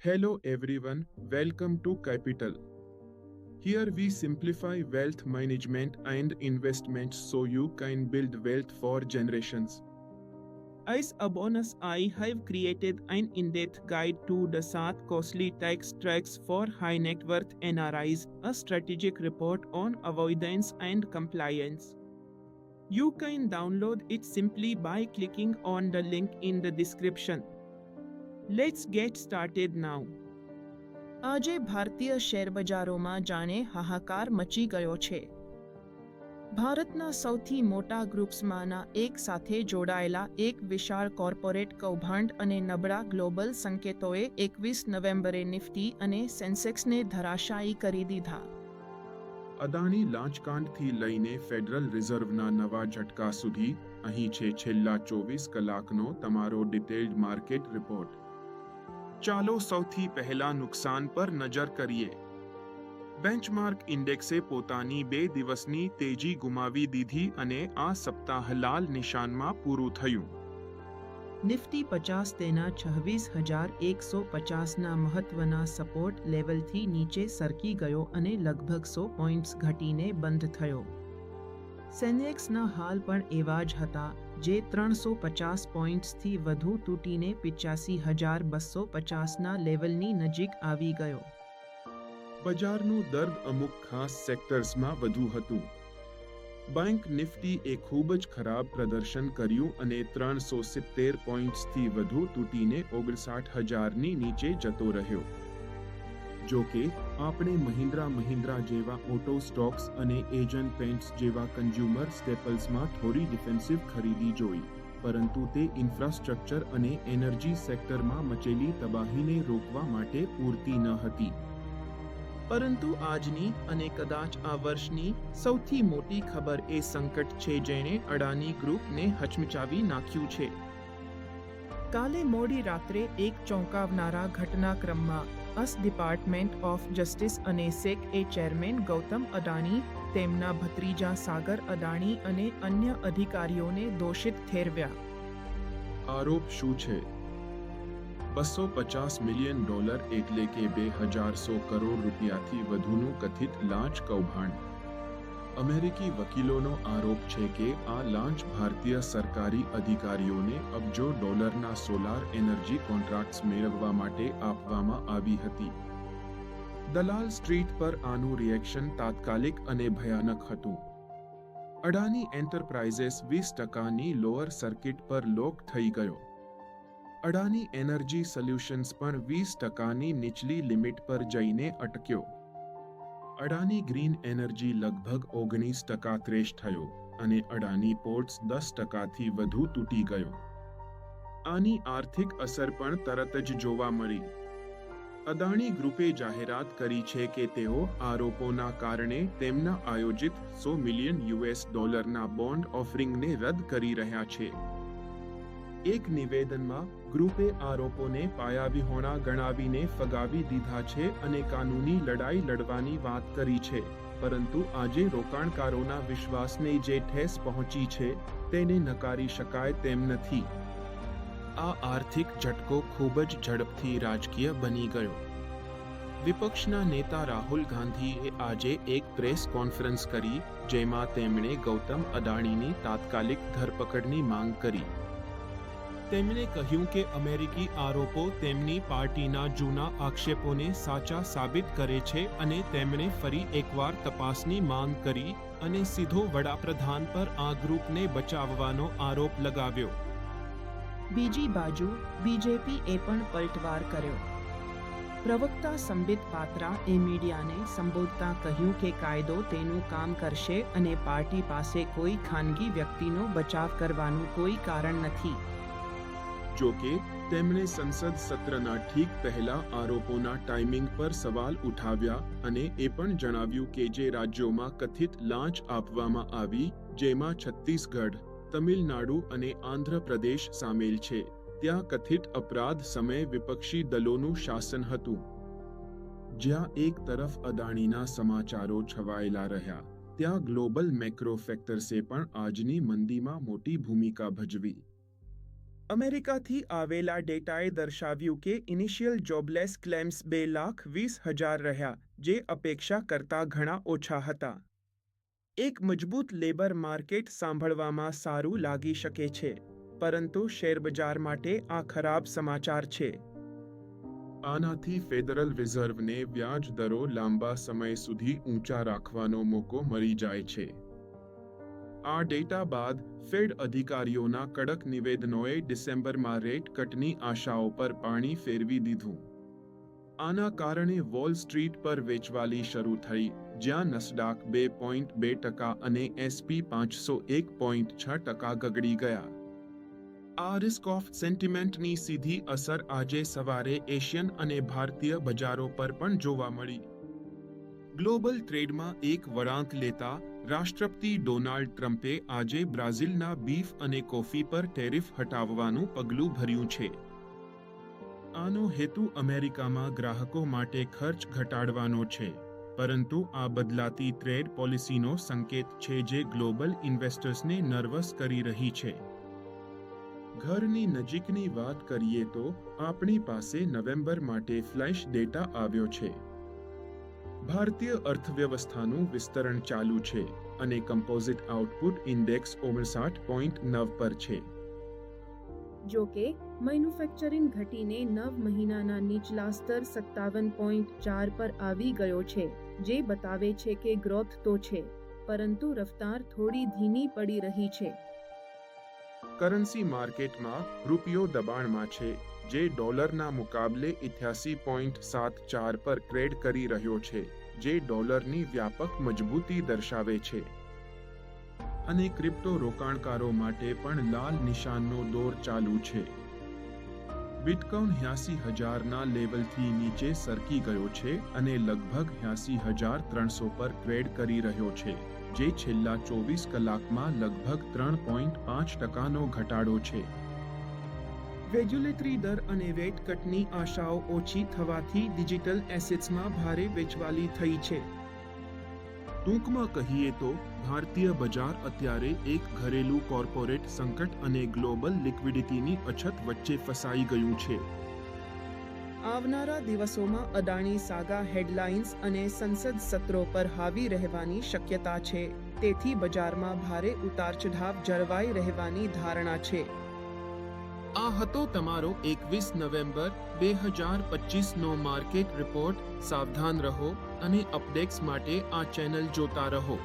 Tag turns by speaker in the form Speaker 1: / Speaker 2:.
Speaker 1: Hello everyone, welcome to Capital. Here we simplify wealth management and investment so you can build wealth for generations.
Speaker 2: As a bonus, I have created an in-depth guide to the South costly tax tracks for high net worth NRIs, a strategic report on avoidance and compliance. You can download it simply by clicking on the link in the description. Let's get started now આજે ભારતીય શેરબજારોમાં જાણે હાહાકાર મચી ગયો છે. ભારતના સૌથી મોટા ગ્રુપ્સમાંના એક સાથે જોડાયેલા એક વિશાળ કોર્પોરેટ કૌભાંડ અને નબળા ગ્લોબલ સંકેતોએ એકવીસ નવેમ્બરે નિફ્ટી અને સેન્સેક્સને ધરાશાયી કરી દીધા.
Speaker 1: અદાણી લાંચકાંડથી લઈને ફેડરલ રિઝર્વના નવા ઝટકા સુધી અહીં છે છેલ્લા ચોવીસ કલાકનો તમારો ડિટેલ્ડ માર્કેટ રિપોર્ટ. ચાલો સૌથી પહેલા નુકસાન પર નજર કરીએ. બેન્ચમાર્ક ઇન્ડેક્સે પોતાની બે દિવસની તેજી ગુમાવી દીધી અને આ સપ્તાહ લાલ નિશાનમાં પૂરું થયું.
Speaker 2: નિફ્ટી પચાસ તેના છવ્વીસ હજાર એકસો પચાસના મહત્વના સપોર્ટ લેવલથી નીચે સરકી ગયો અને લગભગ સો પોઈન્ટ્સ ઘટીને બંધ થયો. સેનેક્સના હાલ પણ એવા જ હતા, જે ત્રણસો પચાસ પોઈન્ટ્સથી વધુ તૂટીને પિચ્યાસી હજાર બસો પચાસના લેવલની નજીક આવી ગયો.
Speaker 1: બજારનું દર્દ અમુક ખાસ સેક્ટર્સમાં વધુ હતું. બેંક નિફ્ટીએ ખૂબ જ ખરાબ પ્રદર્શન કર્યું અને ત્રણસો સિત્તેર પોઈન્ટ્સથી વધુ તૂટીને ઓગણસાઠ હજારની નીચે જતો રહ્યો. જો કે, આપણે મહિન્દ્રા મહિન્દ્રા જેવા ઓટો સ્ટોક્સ અને એજન્ટ પેન્ટ્સ જેવા કન્ઝ્યુમર સ્ટેપલ્સમાં થોડી ડિફેન્સિવ ખરીદી જોઈ, પરંતુ તે ઇન્ફ્રાસ્ટ્રક્ચર અને એનર્જી સેક્ટરમાં મચેલી તબાહીને રોકવા માટે પૂરતી ન હતી.
Speaker 2: પરંતુ આજની અને કદાચ આ વર્ષની સૌથી મોટી ખબર એ સંકટ છે જેણે અડાની ગ્રુપને હચમચાવી નાખ્યું છે. કાલે મોડી રાત્રે એક ચોંકાવનારા ઘટનાક્રમમાં અસ ડિપાર્ટમેન્ટ ઓફ જસ્ટિસ અને સેક એ ચેરમેન ગૌતમ અદાણી, તેમના ભત્રીજા સાગર અદાણી અને અન્ય અધિકારીઓને દોષિત ઠેરવ્યા.
Speaker 1: આરોપ શું છે? બસો પચાસ મિલિયન ડોલર એટલે કે બે હજારસો કરોડ રૂપિયાથી વધુનું કથિત લાંચ કૌભાંડ. અમેરિકી વકીલોનો આરોપ છે કે આ લાંચ ભારતીય સરકારી અધિકારીઓને અબજો ડોલરના સોલાર એનર્જી કોન્ટ્રાક્ટ્સ મેળવવા માટે આપવામાં આવી હતી. દલાલ સ્ટ્રીટ પર આનું રિએક્શન તાત્કાલિક અને ભયાનક હતું. અડાની એન્ટરપ્રાઇઝેસ વીસ ટકાની લોઅર સર્કિટ પર લોક થઈ ગયો. અડાની એનર્જી સોલ્યુશન્સ પણ વીસ ટકાની નીચલી લિમિટ પર જઈને અટક્યો. અડાની ગ્રીન એનર્જી લગભગ ઓગણીસ ટકા ક્રેશ થયો અને અડાની પોર્ટ્સ દસ ટકાથી વધુ તૂટી ગયો. આની આર્થિક અસર પણ તરત જ જોવા મળી. અદાણી ગ્રુપે જાહેરાત કરી છે કે તેઓ આરોપોના કારણે તેમના આયોજિત સો મિલિયન યુએસ ડોલરના બોન્ડ ઓફરિંગને રદ કરી રહ્યા છે. એક નિવેદનમાં ગ્રુપે આરોપોને પાયાવિહોણા ગણાવીને ફગાવી દીધા છે અને કાનૂની લડાઈ લડવાની વાત કરી છે. પરંતુ આજે રોકાણકારોના વિશ્વાસને જે ઠેસ પહોંચી છે, તેને નકારી શકાય તેમ નથી. આ આર્થિક ઝટકો ખૂબ જ ઝડપથી રાજકીય બની ગયો. વિપક્ષના નેતા રાહુલ ગાંધીએ આજે એક પ્રેસ કોન્ફરન્સ કરી, જેમાં તેમણે ગૌતમ અદાણીની તાત્કાલિક ધરપકડની માંગ કરી. તેમણે કહ્યું કે અમેરિકી આરોપો તેમની પાર્ટીના જૂના આક્ષેપોને સાચા સાબિત કરે છે અને તેમણે ફરી એકવાર તપાસની માંગ કરી અને સીધો વડાપ્રધાન પર આ ગ્રુપને બચાવવાનો આરોપ લગાવ્યો. બીજી બાજુ, બીજેપી એ પણ પલટવાર કર્યો. પ્રવક્તા સંબિત પાત્રા એ મીડિયાને સંબોધતા કહ્યું કે કાયદો તેનું કામ કરશે અને પાર્ટી પાસે કોઈ ખાનગી વ્યક્તિનો બચાવ કરવાનું કોઈ કારણ નથી. જો કે, તેમણે સંસદ સત્રના ઠીક પહેલા આરોપોના ટાઈમિંગ પર સવાલ ઉઠાવ્યા અને એ પણ જણાવ્યું કે જે રાજ્યોમાં કથિત લાંચ આપવામાં આવી, જેમાં છત્તીસગઢ, તમિલનાડુ અને આંધ્રપ્રદેશ સામેલ છે, ત્યાં કથિત અપરાધ સમયે વિપક્ષી દલોનું શાસન હતું. જ્યાં એક તરફ અદાણીના સમાચારો છવાયેલા રહ્યા, ત્યાં ગ્લોબલ મેક્રો ફેક્ટર્સે પણ આજની મંદીમાં મોટી ભૂમિકા ભજવી.
Speaker 2: અમેરિકાથી આવેલા ડેટાએ દર્શાવ્યું કે ઇનિશિયલ જોબલેસ ક્લેમ્સ બે લાખ વીસ હજાર રહ્યા, જે અપેક્ષા કરતાં ઘણા ઓછા હતા. એક મજબૂત લેબર માર્કેટ સાંભળવામાં સારું લાગી શકે છે, પરંતુ શેરબજાર માટે આ ખરાબ સમાચાર છે.
Speaker 1: આનાથી ફેડરલ રિઝર્વને વ્યાજ દરો લાંબા સમય સુધી ઊંચા રાખવાનો મોકો મળી જાય છે. આ ડેટા બાદ ફેડ અધિકારીઓના કડક નિવેદનોએ ડિસેમ્બરમાં રેટ કટની આશાઓ પર પાણી ફેરવી દીધું. આના કારણે વોલ સ્ટ્રીટ પર વેચવાલી શરૂ થઈ, જ્યાં નસડાક બે પોઈન્ટ બે ટકા અને એસપી પાંચસો એક પોઈન્ટ છ ટકા ગગડી ગયા. આ રિસ્ક ઓફ સેન્ટિમેન્ટની સીધી અસર આજે સવારે એશિયન અને ભારતીય બજારો પર પણ જોવા મળી. ગ્લોબલ ટ્રેડમાં એક વળાંક લેતા રાષ્ટ્રપતિ ડોનાલ્ડ ટ્રમ્પે આજે બ્રાઝિલના બીફ અને કોફી પર ટેરિફ હટાવવાનું પગલું ભર્યું છે. આનો હેતુ અમેરિકામાં ગ્રાહકો માટે ખર્ચ ઘટાડવાનો છે, પરંતુ આ બદલાતી ટ્રેડ પોલિસીનો સંકેત છે જે ગ્લોબલ ઇન્વેસ્ટર્સને નર્વસ કરી રહી છે. ઘરની નજીકની વાત કરીએ તો આપણી પાસે નવેમ્બર માટે ફ્લેશ ડેટા આવ્યો છે. ભારતીય અર્થવ્યવસ્થાનું વિસ્તરણ ચાલુ છે અને કમ્પોઝિટ આઉટપુટ ઇન્ડેક્સ ઓગણસાઠ પોઈન્ટ નવ પર છે.
Speaker 3: જો કે મેન્યુફેક્ચરિંગ ઘટીને નવ મહિનાના નીચલા સ્તર સત્તાવન પોઈન્ટ ચાર પર આવી ગયો છે જે બતાવે છે કે ગ્રોથ તો છે પરંતુ રફતાર થોડી ધીમી પડી રહી છે.
Speaker 1: કરન્સી માર્કેટમાં રૂપિયો દબાણમાં છે. જે ડોલરના મુકાબલે ઇથ્યાસી પોઈન્ટ સાત ચાર પર ટ્રેડ કરી રહ્યો છે, જે ડોલરની વ્યાપક મજબૂતી દર્શાવે છે. અને ક્રિપ્ટો રોકાણકારો માટે પણ લાલ નિશાનનો દોર ચાલુ છે. બિટકોઇન હ્યાસી હજારના લેવલથી નીચે સરકી ગયો છે અને લગભગ હ્યાસી હજાર ત્રણસો પર ટ્રેડ કરી રહ્યો છે, જે છેલ્લા ચોવીસ કલાકમાં લગભગ ત્રણ પોઈન્ટ પાંચ ટકાનો ઘટાડો છે.
Speaker 2: વેજ્યુલેટરી દર અને વેટ કટની આશાઓ ઓછી થવાથી ડિજિટલ એસેટ્સમાં ભારે વેચવાલી થઈ છે.
Speaker 1: ટૂંકમાં કહીએ તો ભારતીય બજાર અત્યારે એક ઘરેલું કોર્પોરેટ સંકટ અને ગ્લોબલ લિક્વિડિટીની અછત વચ્ચે ફસાઈ ગયું છે.
Speaker 2: આવનારા દિવસોમાં અદાણી સાગા હેડલાઇન્સ અને સંસદ સત્રો પર હાવી રહેવાની શક્યતા છે. તેથી બજારમાં ભારે ઉતાર ચઢાવ જળવાઈ રહેવાની ધારણા છે. આ હતો તમારો એકવીસ નવેમ્બર બે હજાર પચીસનો માર્કેટ રિપોર્ટ. સાવધાન રહો અને અપડેટ્સ માટે આ ચેનલ જોતા રહો.